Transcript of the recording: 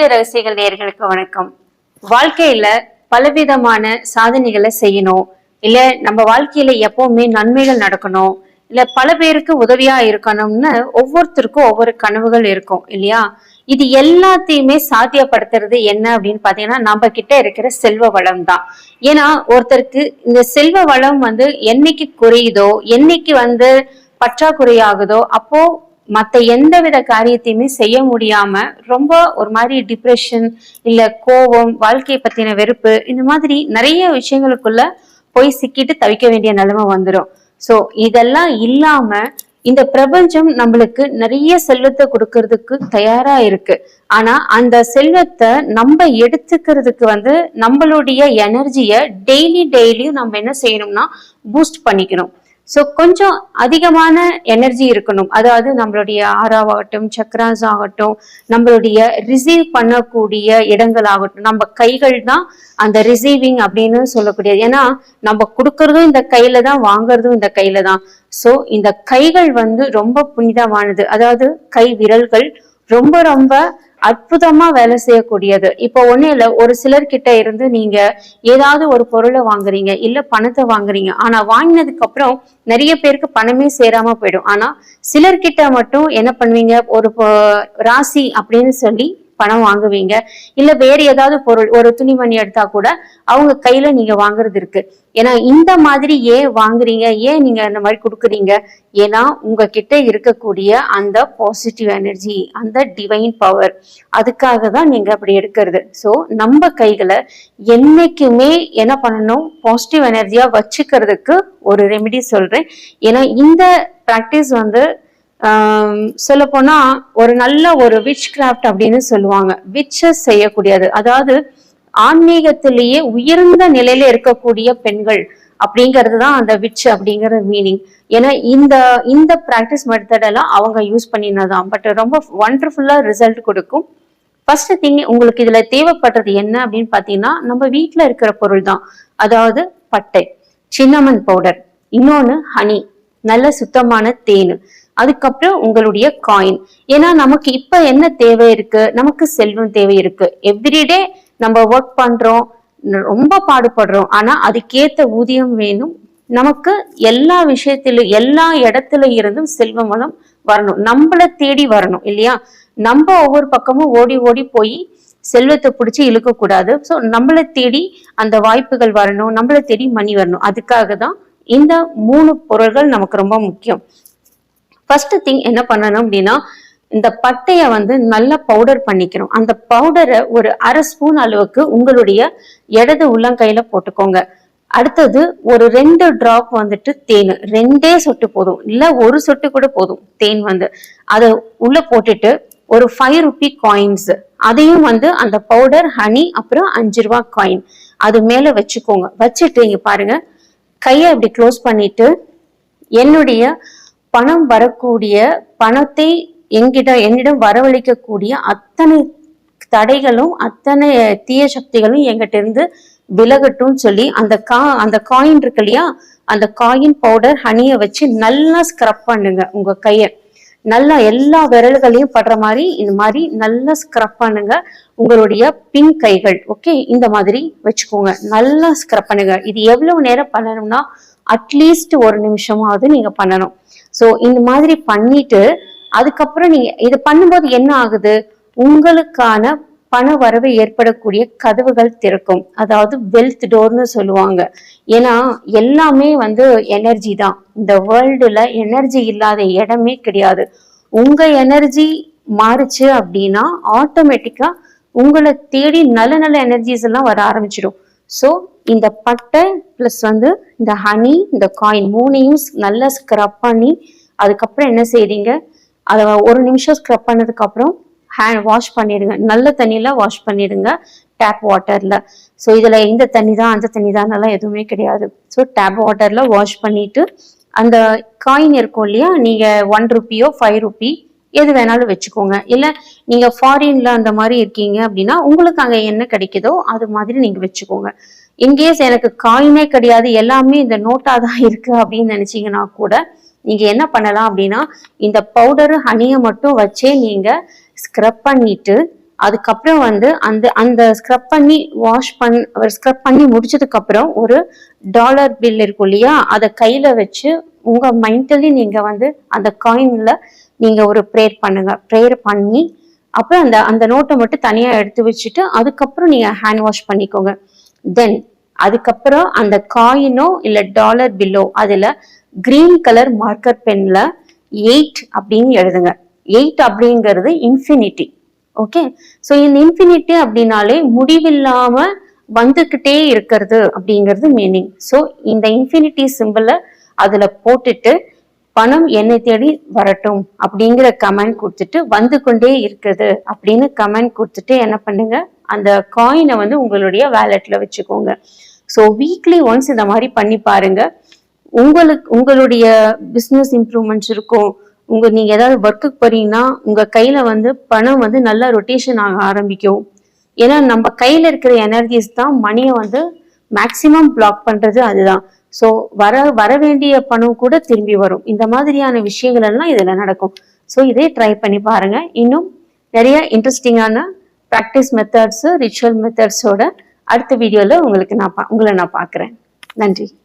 ஜோதிட ரகசியங்கள் நேர்களுக்கு வணக்கம். வாழ்க்கையில பலவிதமான சாதனைகளை செய்யணும். இல்ல நம்ம வாழ்க்கையில எப்பவுமே நன்மைகள் நடக்கணும். இல்ல பல பேருக்கு உதவியா இருக்கணும்னு ஒவ்வொருத்தருக்கும் ஒவ்வொரு கனவுகள் இருக்கும் இல்லையா? இது எல்லாத்தையுமே சாத்தியப்படுத்துறது என்ன அப்படின்னு பாத்தீங்கன்னா நம்ம கிட்ட இருக்கிற செல்வ வளம் தான். ஏன்னா ஒருத்தருக்கு இந்த செல்வ வளம் வந்து என்னைக்கு குறையுதோ என்னைக்கு வந்து பற்றாக்குறையாகுதோ அப்போ மற்ற எந்த வித காரியத்தையுமே செய்ய முடியாம ரொம்ப ஒரு மாதிரி டிப்ரெஷன் இல்ல கோபம் வாழ்க்கையை பத்தின வெறுப்பு இந்த மாதிரி நிறைய விஷயங்களுக்குள்ள போய் சிக்கிட்டு தவிக்க வேண்டிய நிலைமை வந்துடும் ஸோ இதெல்லாம் இல்லாம இந்த பிரபஞ்சம் நம்மளுக்கு நிறைய செல்வத்தை கொடுக்கறதுக்கு தயாரா இருக்கு. ஆனா அந்த செல்வத்தை நம்ம எடுத்துக்கிறதுக்கு வந்து நம்மளுடைய எனர்ஜியை டெய்லி டெய்லியும் நம்ம என்ன செய்யணும்னா பூஸ்ட் பண்ணிக்கணும். ஸோ கொஞ்சம் அதிகமான எனர்ஜி இருக்கணும். அதாவது நம்மளுடைய ஆறாவாகட்டும் சக்கராஸ் ஆகட்டும் நம்மளுடைய ரிசீவ் பண்ணக்கூடிய இடங்கள் ஆகட்டும் நம்ம கைகள் தான் அந்த ரிசீவிங் அப்படின்னு சொல்லக்கூடியது. ஏன்னா நம்ம கொடுக்கறதும் இந்த கையில தான் வாங்குறதும் இந்த கையில தான். ஸோ இந்த கைகள் வந்து ரொம்ப புனிதமானது. அதாவது கை விரல்கள் ரொம்ப ரொம்ப அற்புதமா வேலை செய்யக்கூடியது. இப்போ ஒன்னும் இல்ல ஒரு சிலர்கிட்ட இருந்து நீங்க ஏதாவது ஒரு பொருளை வாங்குறீங்க இல்ல பணத்தை வாங்குறீங்க. ஆனா வாங்கினதுக்கு அப்புறம் நிறைய பேருக்கு பணமே சேராம போயிடும். ஆனா சிலர்கிட்ட மட்டும் என்ன பண்ணுவீங்க? ஒரு ராசி அப்படின்னு சொல்லி பணம் வாங்குவீங்க. இல்ல வேற ஏதாவது பொருள் ஒரு துணிமணி எடுத்தா கூட அவங்க கையில நீங்க வாங்குறது இருக்கு. ஏன்னா இந்த மாதிரி ஏன் வாங்குறீங்க? ஏன் நீங்க இந்த மாதிரி கொடுக்குறீங்க? ஏன்னா உங்ககிட்ட இருக்கக்கூடிய அந்த பாசிட்டிவ் எனர்ஜி அந்த டிவைன் பவர் அதுக்காக தான் நீங்க அப்படி எடுக்கிறது. ஸோ நம்ம கைகளை என்னைக்குமே என்ன பண்ணணும்? பாசிட்டிவ் எனர்ஜியா வச்சுக்கிறதுக்கு ஒரு ரெமெடி சொல்றேன். ஏன்னா இந்த ப்ராக்டிஸ் வந்து சொல்ல போனா ஒரு நல்ல ஒரு விச் கிராஃப்ட் அப்படின்னு சொல்லுவாங்க. விச்சஸ் செய்யக்கூடியது. அதாவது ஆன்மீகத்திலேயே உயர்ந்த நிலையில இருக்கக்கூடிய பெண்கள் அப்படிங்கிறது தான் அந்த விச் அப்படிங்கிற மீனிங் ஏன்னா இந்த இந்த ப்ராக்டிஸ் மெத்தட் எல்லாம் அவங்க யூஸ் பண்ணினதான் பட் ரொம்ப ஒண்டர்ஃபுல்லா ரிசல்ட் கொடுக்கும். ஃபர்ஸ்ட் திங் உங்களுக்கு இதுல தேவைப்படுறது என்ன அப்படின்னு பாத்தீங்கன்னா நம்ம வீட்ல இருக்கிற பொருள் தான். அதாவது பட்டை சின்னமன் பவுடர் இன்னொன்னு ஹனி நல்ல சுத்தமான தேன். அதுக்கப்புறம் உங்களுடைய காயின் ஏன்னா நமக்கு இப்ப என்ன தேவை இருக்கு? நமக்கு செல்வம் தேவை இருக்கு. எவ்ரிடே நம்ம ஒர்க் பண்றோம் ரொம்ப பாடுபடுறோம். ஆனா அதுக்கேத்த ஊதியம் வேணும். நமக்கு எல்லா விஷயத்திலும் எல்லா இடத்துல இருந்தும் செல்வம் வளம் வரணும். நம்மள தேடி வரணும் இல்லையா? நம்ம ஒவ்வொரு பக்கமும் ஓடி ஓடி போய் செல்வத்தை பிடிச்சி இழுக்கக்கூடாது ஸோ நம்மளை தேடி அந்த வாய்ப்புகள் வரணும். நம்மளை தேடி மணி வரணும். அதுக்காக தான் இந்த மூணு பொருள்கள் நமக்கு ரொம்ப முக்கியம். ஃபர்ஸ்ட் திங் என்ன பண்ணணும் அப்படின்னா இந்த பட்டையை வந்து நல்லா பவுடர் பண்ணிக்கணும். அந்த பவுடரை ஒரு அரை ஸ்பூன் அளவுக்கு உங்களுடைய இடது உள்ளங்கையில போட்டுக்கோங்க. அடுத்தது ஒரு ரெண்டு டிராப் வந்துட்டு தேன். ரெண்டே சொட்டு போதும். இல்லை ஒரு சொட்டு கூட போதும் தேன் வந்து. அதை உள்ள போட்டுட்டு ஒரு ஃபைவ் ருபி காயின்ஸ் அதையும் வந்து அந்த பவுடர் ஹனி அப்புறம் அஞ்சு ரூபா காயின் அது மேல வச்சுக்கோங்க. வச்சுட்டு இங்க பாருங்க. கையை அப்படி க்ளோஸ் பண்ணிட்டு என்னுடைய பணம் வரக்கூடிய பணத்தை எங்கிட்ட என்னிடம் வரவழைக்கக்கூடிய அத்தனை தடைகளும் அத்தனை தீய சக்திகளும் எங்கிட்ட இருந்து விலகட்டும் சொல்லி அந்த கா அந்த காயின் இருக்கு இல்லையா? அந்த காயின் பவுடர் ஹனியை வச்சு நல்லா ஸ்க்ரப் பண்ணுங்க உங்க கையை. நல்லா எல்லா விரல்களையும் படுற மாதிரி இந்த மாதிரி நல்லா ஸ்க்ரப் பண்ணுங்க. உங்களுடைய பின் கைகள் ஓகே இந்த மாதிரி வச்சுக்கோங்க. நல்லா ஸ்க்ரப் பண்ணுங்க. இது எவ்வளவு நேரம் பண்ணணும்னா அட்லீஸ்ட் ஒரு நிமிஷமாவது நீங்க பண்ணணும். ஸோ இந்த மாதிரி பண்ணிட்டு அதுக்கப்புறம் நீங்க இது பண்ணும்போது என்ன ஆகுது? உங்களுக்கான பண வரவு ஏற்படக்கூடிய கதவுகள் திறக்கும். அதாவது வெல்த் டோர்னு சொல்லுவாங்க. ஏன்னா எல்லாமே வந்து எனர்ஜி தான். இந்த வேர்ல்டுல எனர்ஜி இல்லாத இடமே கிடையாது. உங்க எனர்ஜி மாறுச்சு அப்படின்னா ஆட்டோமேட்டிக்கா உங்களை தேடி நல்ல நல்ல எனர்ஜிஸ் எல்லாம் வர ஆரம்பிச்சிடும். ஸோ இந்த பட்டை ப்ளஸ் வந்து இந்த ஹனி இந்த காயின் மூணையும் நல்லா ஸ்க்ரப் பண்ணி அதுக்கப்புறம் என்ன செய்றீங்க? அதை ஒரு நிமிஷம் ஸ்க்ரப் பண்ணதுக்கப்புறம் ஹேண்ட் வாஷ் பண்ணிடுங்க. நல்ல தண்ணியில் வாஷ் பண்ணிடுங்க. டேப் வாட்டரில் ஸோ இதில் இந்த தண்ணி தான் அந்த தண்ணி தான் எதுவுமே கிடையாது. ஸோ டேப் வாட்டரில் வாஷ் பண்ணிவிட்டு அந்த காயின் இருக்கும் இல்லையா? நீங்கள் ஒன் ருப்பியோ ஃபைவ் ருப்பி எது வேணாலும் வச்சுக்கோங்க. இல்லை நீங்கள் ஃபாரின்ல அந்த மாதிரி இருக்கீங்க அப்படின்னா உங்களுக்கு அங்கே என்ன கிடைக்குதோ அது மாதிரி நீங்கள் வச்சுக்கோங்க. இன்கேஸ் எனக்கு காயினே கிடையாது எல்லாமே இந்த நோட்டாக தான் இருக்கு அப்படின்னு நினச்சிங்கன்னா கூட நீங்கள் என்ன பண்ணலாம் அப்படின்னா இந்த பவுடரு ஹனியை மட்டும் வச்சே நீங்கள் ஸ்க்ரப் பண்ணிட்டு அதுக்கப்புறம் வந்து அந்த அந்த ஸ்க்ரப் பண்ணி வாஷ் பண் ஸ்க்ரப் பண்ணி முடிச்சதுக்கப்புறம் ஒரு டாலர் பில் இருக்கும் இல்லையா அதை கையில் வச்சு உங்க மைண்டலி நீங்க வந்து அந்த காயின்ல நீங்க ஒரு ப்ரேயர் பண்ணுங்க. ப்ரேயர் பண்ணி அப்புறம் அந்த அந்த நோட்டை மட்டும் தனியா எடுத்து வச்சுட்டு அதுக்கப்புறம் நீங்க ஹேண்ட் வாஷ் பண்ணிக்கோங்க. தென் அதுக்கப்புறம் அந்த காயினோ இல்ல டாலர் பில்லோ அதுல கிரீன் கலர் மார்க்கர் பென்ல எயிட் அப்படின்னு எழுதுங்க. எயிட் அப்படிங்கிறது இன்ஃபினிட்டி ஓகே ஸோ இந்த இன்ஃபினிட்டி அப்படின்னாலே முடிவில்லாம வந்துக்கிட்டே இருக்கிறது அப்படிங்கிறது மீனிங் ஸோ இந்த இன்ஃபினிட்டி சிம்பிளை அதுல போட்டுட்டு பணம் என்னை தேடி வரட்டும் அப்படிங்கிற கமெண்ட் கொடுத்துட்டு வந்து கொண்டே இருக்குது அப்படின்னு கமெண்ட் கொடுத்துட்டு என்ன பண்ணுங்க? அந்த காயினை வந்து உங்களுடைய வேலெட்ல வச்சுக்கோங்க. ஸோ வீக்லி ஒன்ஸ் இந்த மாதிரி பண்ணி பாருங்க. உங்களுக்கு உங்களுடைய பிஸ்னஸ் இம்ப்ரூவ்மெண்ட்ஸ் இருக்கும். உங்க நீங்க ஏதாவது ஒர்க்குக்கு போறீங்கன்னா உங்க கையில வந்து பணம் வந்து நல்லா ரொட்டேஷன் ஆக ஆரம்பிக்கும். ஏன்னா நம்ம கையில இருக்கிற எனர்ஜிஸ் தான் மணியை வந்து மேக்சிமம் பிளாக் பண்றது அதுதான். ஸோ வர வர வேண்டிய பணம் கூட திரும்பி வரும். இந்த மாதிரியான விஷயங்கள் எல்லாம் இதுல நடக்கும். ஸோ இதே ட்ரை பண்ணி பாருங்க. இன்னும் நிறைய இன்ட்ரெஸ்டிங்கான ப்ராக்டிஸ் மெத்தட்ஸு ரிச்சுவல் மெத்தட்ஸோட அடுத்த வீடியோல உங்களுக்கு நான் பா- உங்களை நான் பார்க்குறேன். நன்றி.